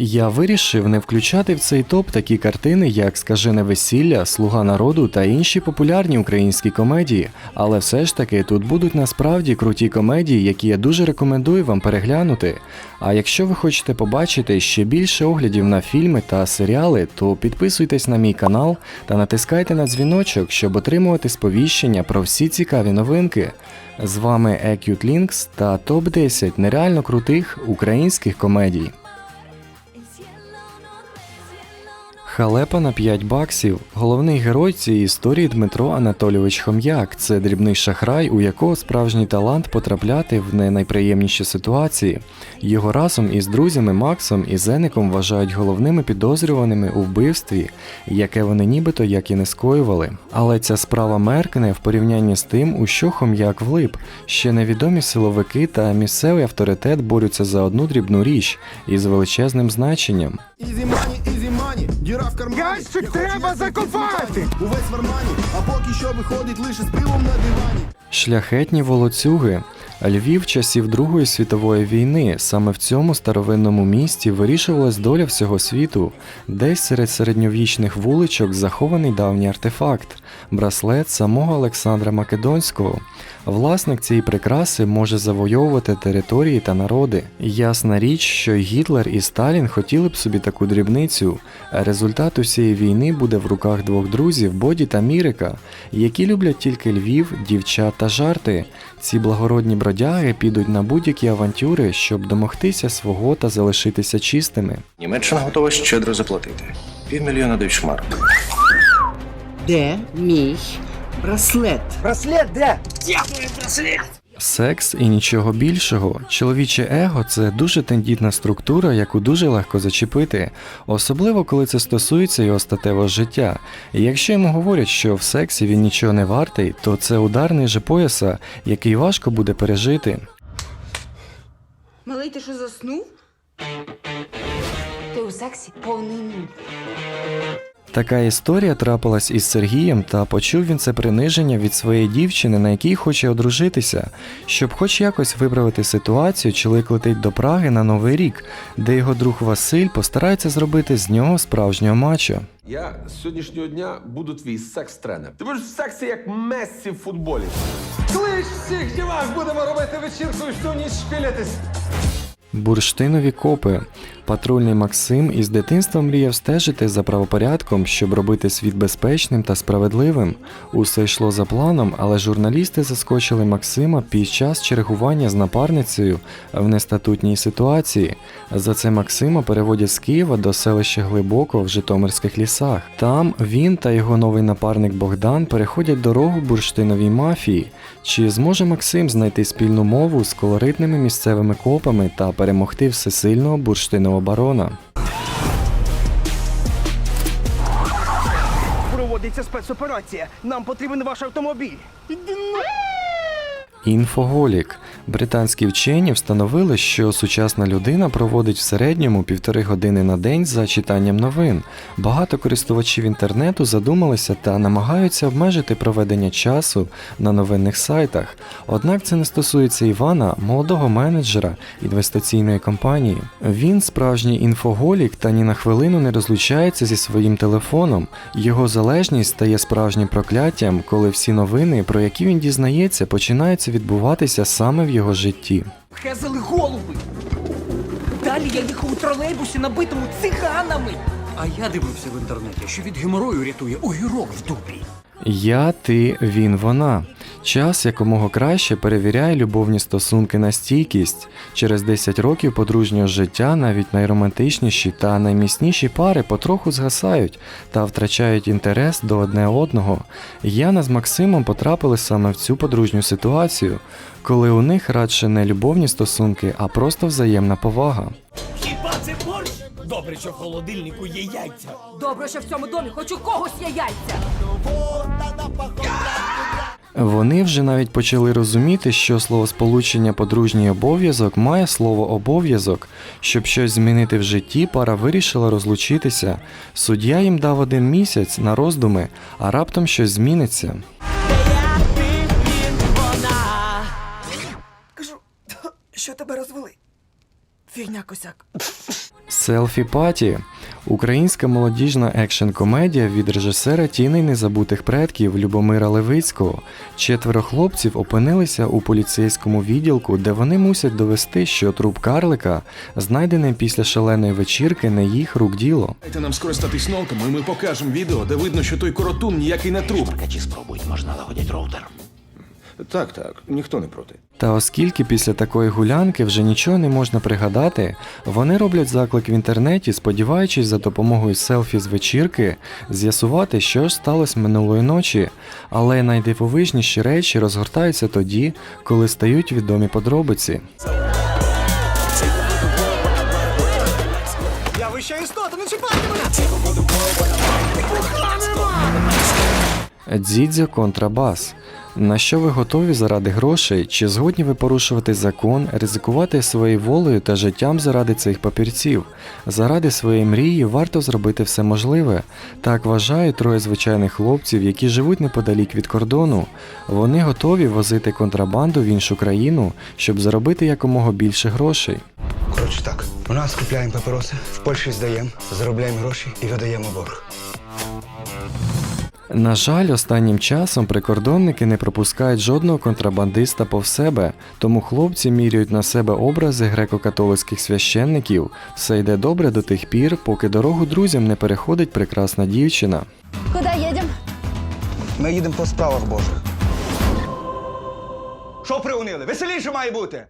Я вирішив не включати в цей топ такі картини, як Скажене весілля, Слуга народу та інші популярні українські комедії, але все ж таки тут будуть насправді круті комедії, які я дуже рекомендую вам переглянути. А якщо ви хочете побачити ще більше оглядів на фільми та серіали, то підписуйтесь на мій канал та натискайте на дзвіночок, щоб отримувати сповіщення про всі цікаві новинки. З вами Acute Links та топ 10 нереально крутих українських комедій. Халепа на 5 баксів. Головний герой цієї історії Дмитро Анатолійович Хом'як. Це дрібний шахрай, у якого справжній талант потрапляти в не найприємніші ситуації. Його разом із друзями Максом і Зеником вважають головними підозрюваними у вбивстві, яке вони нібито як і не скоювали. Але ця справа меркне в порівнянні з тим, у що Хом'як влип. Ще невідомі силовики та місцевий авторитет борються за одну дрібну річ із величезним значенням. Ізі мані, ізі мані, діра в кармані. Ящик Я треба закопати! Увесь в армані, а поки що виходить лише з пивом на дивані. Шляхетні волоцюги. Львів часів Другої світової війни. Саме в цьому старовинному місті вирішувалась доля всього світу. Десь серед середньовічних вуличок захований давній артефакт браслет самого Олександра Македонського. Власник цієї прикраси може завойовувати території та народи. Ясна річ, що Гітлер і Сталін хотіли б собі таку дрібницю. Результат усієї війни буде в руках двох друзів Боді та Мірика, які люблять тільки Львів, дівчат та жарти. Ці благородні бродяги підуть на будь-які авантюри, щоб домогтися свого та залишитися чистими. Німеччина готова щедро заплатити. Півмільйона дойчмарок. Де мій браслет? Браслет де? Секс і нічого більшого. Чоловіче его це дуже тендітна структура, яку дуже легко зачепити, особливо коли це стосується його статевого життя. І якщо йому говорять, що в сексі він нічого не вартий, то це удар ниже пояса, який важко буде пережити. Малий, ти що заснув? Ти у сексі повний нуль. Така історія трапилась із Сергієм, та почув він це приниження від своєї дівчини, на якій хоче одружитися. Щоб хоч якось виправити ситуацію, чоловік летить до Праги на Новий рік, де його друг Василь постарається зробити з нього справжнього мачо. Я з сьогоднішнього дня буду твій секс-тренер. Ти будеш в сексі як Мессі в футболі. Клич всіх дівах, будемо робити вечірку і всю ніч шпілятись. Бурштинові копи. Патрульний Максим із дитинства мріяв стежити за правопорядком, щоб робити світ безпечним та справедливим. Усе йшло за планом, але журналісти заскочили Максима під час чергування з напарницею в нестатутній ситуації. За це Максима переводять з Києва до селища Глибоко в Житомирських лісах. Там він та його новий напарник Богдан переходять дорогу бурштиновій мафії. Чи зможе Максим знайти спільну мову з колоритними місцевими копами та перемогти всесильного бурштинового барона? Проводиться спецоперація. Нам потрібен ваш автомобіль. Інфоголік. Британські вчені встановили, що сучасна людина проводить в середньому півтори години на день за читанням новин. Багато користувачів інтернету задумалися та намагаються обмежити проведення часу на новинних сайтах. Однак це не стосується Івана, молодого менеджера інвестиційної компанії. Він справжній інфоголік та ні на хвилину не розлучається зі своїм телефоном. Його залежність стає справжнім прокляттям, коли всі новини, про які він дізнається, починаються відбуватися саме в його житті. Хезали голови. Далі я їхав у тролейбусі, набитому циганами. А я дивився в інтернеті, що від геморою рятує огірок в дубі. Я, ти, він, вона. Час якомога краще перевіряє любовні стосунки на стійкість. Через 10 років подружнього життя навіть найромантичніші та найміцніші пари потроху згасають та втрачають інтерес до одне одного. Яна з Максимом потрапили саме в цю подружню ситуацію, коли у них радше не любовні стосунки, а просто взаємна повага. Добре, що в холодильнику є яйця. Добре, що в цьому домі хоч у когось є яйця. Вони вже навіть почали розуміти, що словосполучення подружній обов'язок має слово обов'язок. Щоб щось змінити в житті, пара вирішила розлучитися. Суддя їм дав один місяць на роздуми, а раптом щось зміниться. Кажу, що тебе розвели? Фігня косяк. Селфі Паті українська молодіжна екшн-комедія від режисера Тіни незабутих предків Любомира Левицького. Четверо хлопців опинилися у поліцейському відділку, де вони мусять довести, що труп карлика, знайдений після шаленої вечірки, не їх рук діло. Дайте нам скористатись нолками, і ми покажемо відео, де видно, що той коротун ніякий не труп. Так, так, ніхто не проти. Та оскільки після такої гулянки вже нічого не можна пригадати, вони роблять заклик в інтернеті, сподіваючись за допомогою селфі з вечірки з'ясувати, що ж сталося минулої ночі. Але найдивовижніші речі розгортаються тоді, коли стають відомі подробиці. Я вища істота, не чіпайте мене! Дзідзьо контрабас. На що ви готові заради грошей? Чи згодні ви порушувати закон, ризикувати своєю волею та життям заради цих папірців? Заради своєї мрії варто зробити все можливе. Так вважають троє звичайних хлопців, які живуть неподалік від кордону. Вони готові возити контрабанду в іншу країну, щоб заробити якомога більше грошей. Коротше так, у нас купляємо папіроси, в Польщі здаємо, заробляємо гроші і видаємо борг. На жаль, останнім часом прикордонники не пропускають жодного контрабандиста повз себе, тому хлопці міряють на себе образи греко-католицьких священників. Все йде добре до тих пір, поки дорогу друзям не переходить прекрасна дівчина. Куди їдемо? Ми їдемо по справах Божих. Що приунили? Веселіше має бути!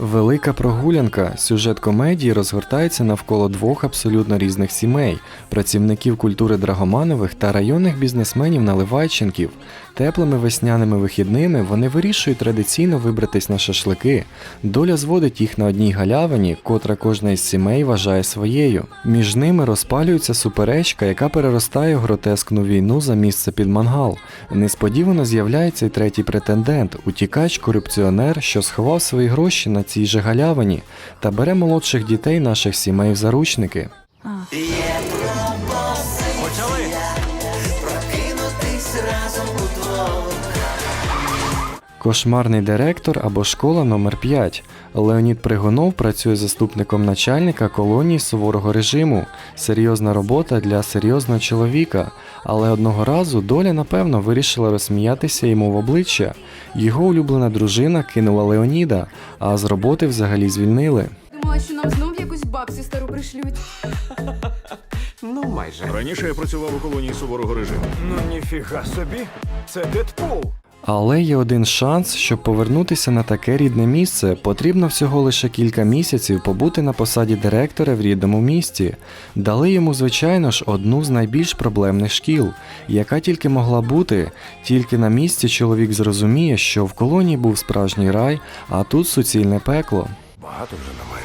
Велика прогулянка. Сюжет комедії розгортається навколо двох абсолютно різних сімей: працівників культури Драгоманових та районних бізнесменів Наливайченків. Теплими весняними вихідними вони вирішують традиційно вибратись на шашлики. Доля зводить їх на одній галявині, котра кожна із сімей вважає своєю. Між ними розпалюється суперечка, яка переростає в гротескну війну за місце під мангал. Несподівано з'являється й третій претендент, утікач, корупціонер, що сховав свої гроші на цій же галявині та бере молодших дітей наших сімей в заручники. Кошмарний директор або школа номер 5 Леонід Пригонов працює заступником начальника колонії суворого режиму. Серйозна робота для серйозного чоловіка. Але одного разу доля, напевно, вирішила розсміятися йому в обличчя. Його улюблена дружина кинула Леоніда, а з роботи взагалі звільнили. Думала, що нам знов якусь бабцю стару пришлють. Ну, майже. Раніше я працював у колонії суворого режиму. Ну ніфіга собі. Це Дедпул. Але є один шанс, щоб повернутися на таке рідне місце, потрібно всього лише кілька місяців побути на посаді директора в рідному місті. Дали йому, звичайно ж, одну з найбільш проблемних шкіл, яка тільки могла бути. Тільки на місці чоловік зрозуміє, що в колонії був справжній рай, а тут суцільне пекло. Багато вже на мене.